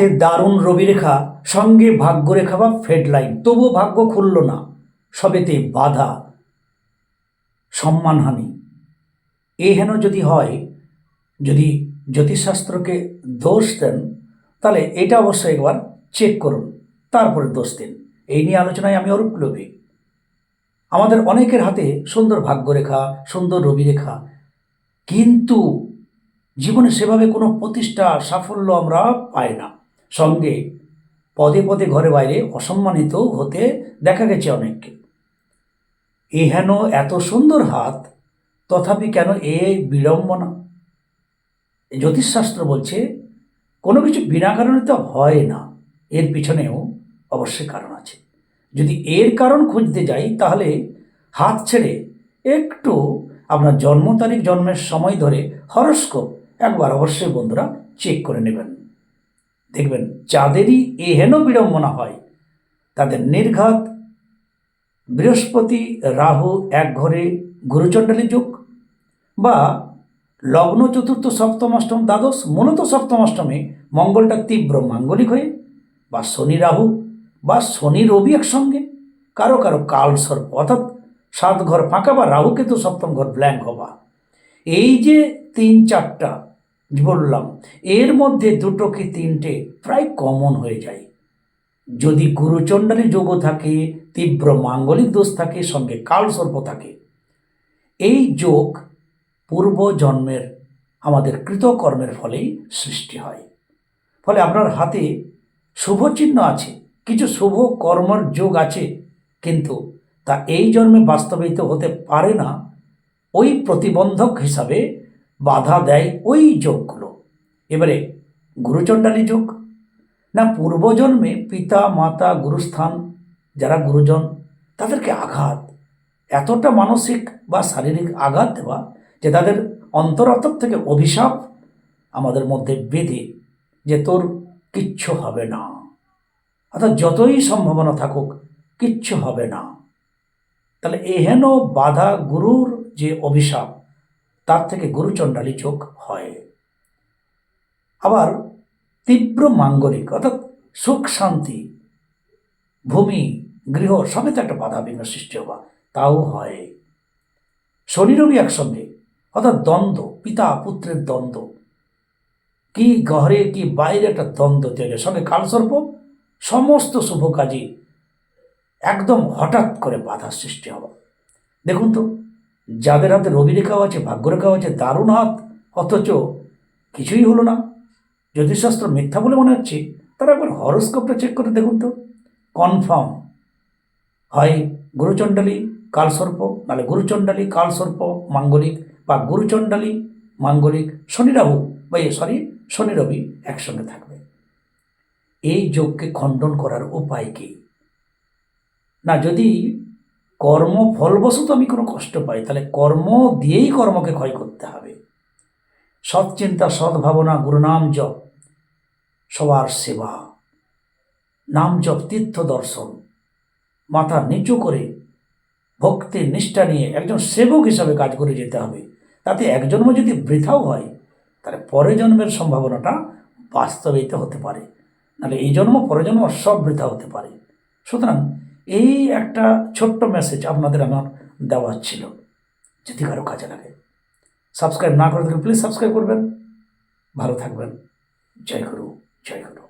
হাতে দারুণ রবিরেখা, সঙ্গে ভাগ্যরেখা বা ফেড লাইন তবুও ভাগ্য খুলল না। সবেতে বাধা, সম্মানহানি। এ হেন যদি হয়, যদি জ্যোতিষশাস্ত্রকে দোষ দেন, তাহলে এটা অবশ্যই একবার চেক করুন, তারপরে দোষ দিন। এই নিয়ে আলোচনায় আমি অরূপ লোভী আমাদের অনেকের হাতে সুন্দর ভাগ্যরেখা, সুন্দর রবিরেখা, কিন্তু জীবনে সেভাবে কোনো প্রতিষ্ঠা, সাফল্য আমরা পাই না। সঙ্গে পদে পদে ঘরে বাইরে অসম্মানিত হতে দেখা গেছে অনেককে। এ হেন এত সুন্দর হাত, তথাপি কেন এ বিড়ম্বনা? জ্যোতিষশাস্ত্র বলছে, কোনো কিছু বিনা কারণে তো হয় না। এর পিছনেও অবশ্যই কারণ আছে। যদি এর কারণ খুঁজতে যাই, তাহলে হাত ছেড়ে একটু আপনার জন্ম তারিখ, জন্মের সময় ধরে হরস্কোপ একবার অবশ্যই বন্ধুরা চেক করে নেবেন। দেখবেন, যাদেরই এহেন বিড়ম্বনা হয়, তাদের নির্ঘাত বৃহস্পতি, রাহু এক ঘরে গুরুচণ্ডলী যোগ বা লগ্ন চতুর্থ, সপ্তম, অষ্টম, দ্বাদশ, মূলত সপ্তম, অষ্টমে মঙ্গলটা তীব্র মাঙ্গলিক হয়ে বা শনি, রাহু বা শনি, রবি একসঙ্গে। কারও কারও কাল সর্প অর্থাৎ সাত ঘর ফাঁকা বা রাহু কেতু সপ্তম ঘর ব্ল্যাঙ্ক হওয়া। এই যে তিন, চারটা বললাম, এর মধ্যে দুটো কি তিনটে প্রায় কমন হয়ে যায়। যদি গুরুচণ্ডালী যোগও থাকে, তীব্র মাঙ্গলিক দোষ থাকে, সঙ্গে কাল সর্প থাকে। এই যোগ পূর্ব জন্মের, আমাদের কৃতকর্মের ফলেই সৃষ্টি হয়। ফলে আপনার হাতে শুভ চিহ্ন আছে, কিছু শুভ কর্মর যোগ আছে, কিন্তু তা এই জন্মে বাস্তবায়িত হতে পারে না। ওই প্রতিবন্ধক হিসাবে বাধা দেয় ওই যোগগুলো। এবারে গুরুচণ্ডালী যোগ? না, পূর্বজন্মে পিতা, মাতা, গুরুস্থান, যারা গুরুজন, তাদেরকে আঘাত, এতটা মানসিক বা শারীরিক আঘাত দেওয়া যে তাদের অন্তরাত্ম থেকে অভিশাপ আমাদের মধ্যে বেঁধে যে তোর কিচ্ছু হবে না। অর্থাৎ যতই সম্ভাবনা থাকুক, কিচ্ছু হবে না। তাহলে এহেন বাধা, গুরুর যে অভিশাপ তার থেকে গুরুচণ্ডালী চোখ হয়। আবার তীব্র মাঙ্গলিক অর্থাৎ সুখ, শান্তি, ভূমি, গৃহ সবে তো একটা বাধা বিঘ্ন সৃষ্টি হওয়া, তাও হয়। শনি, রবি একসঙ্গে, অর্থাৎ দ্বন্দ্ব, পিতা, পুত্রের দ্বন্দ্ব। কি ঘরে কি বাইরে একটা দ্বন্দ্ব তৈরি। সঙ্গে কালসর্প, সমস্ত শুভ কাজে একদম হঠাৎ করে বাধা সৃষ্টি হওয়া। দেখুন তো যাদের হাতে রবি রেখাও আছে, ভাগ্যরেখাও আছে, দারুণ হাত, অথচ কিছুই হলো না। জ্যোতিষশাস্ত্র মিথ্যা বলে মনে হচ্ছে, তারা একবার হরস্কোপটা চেক করে দেখুন তো। কনফার্ম হয় গুরুচণ্ডালী, কালসর্প, নাহলে গুরুচণ্ডালী, কালসর্প, মাঙ্গলিক বা গুরুচণ্ডালী, মাঙ্গলিক, শনি রাহু বা সরি শনি রবি একসঙ্গে থাকবে। এই যোগকে খণ্ডন করার উপায় কি? না, যদি কর্ম ফলবশত আমি কোনো কষ্ট পাই, তাহলে কর্ম দিয়েই কর্মকে ক্ষয় করতে হবে। সৎ চিন্তা, সৎ ভাবনা গুরুনাম জপ, সবার সেবা। নাম জপ, তীর্থ দর্শন, মাথা নিচু করে ভক্তির নিষ্ঠা নিয়ে একজন সেবক হিসাবে কাজ করে যেতে হবে। তাতে এক জন্ম যদি বৃথাও হয়, তাহলে পরে জন্মের সম্ভাবনাটা বাস্তবিত হতে পারে। নাহলে এই জন্ম পরে জন্ম সব বৃথা হতে পারে। সুতরাং এই একটা ছোট্ট মেসেজ আপনাদের আমার দেওয়া ছিল, যদি কারও কাজে লাগে। সাবস্ক্রাইব না করে থাকলে প্লিজ সাবস্ক্রাইব করবেন। ভালো থাকবেন। জয় গুরু জয় গুরু।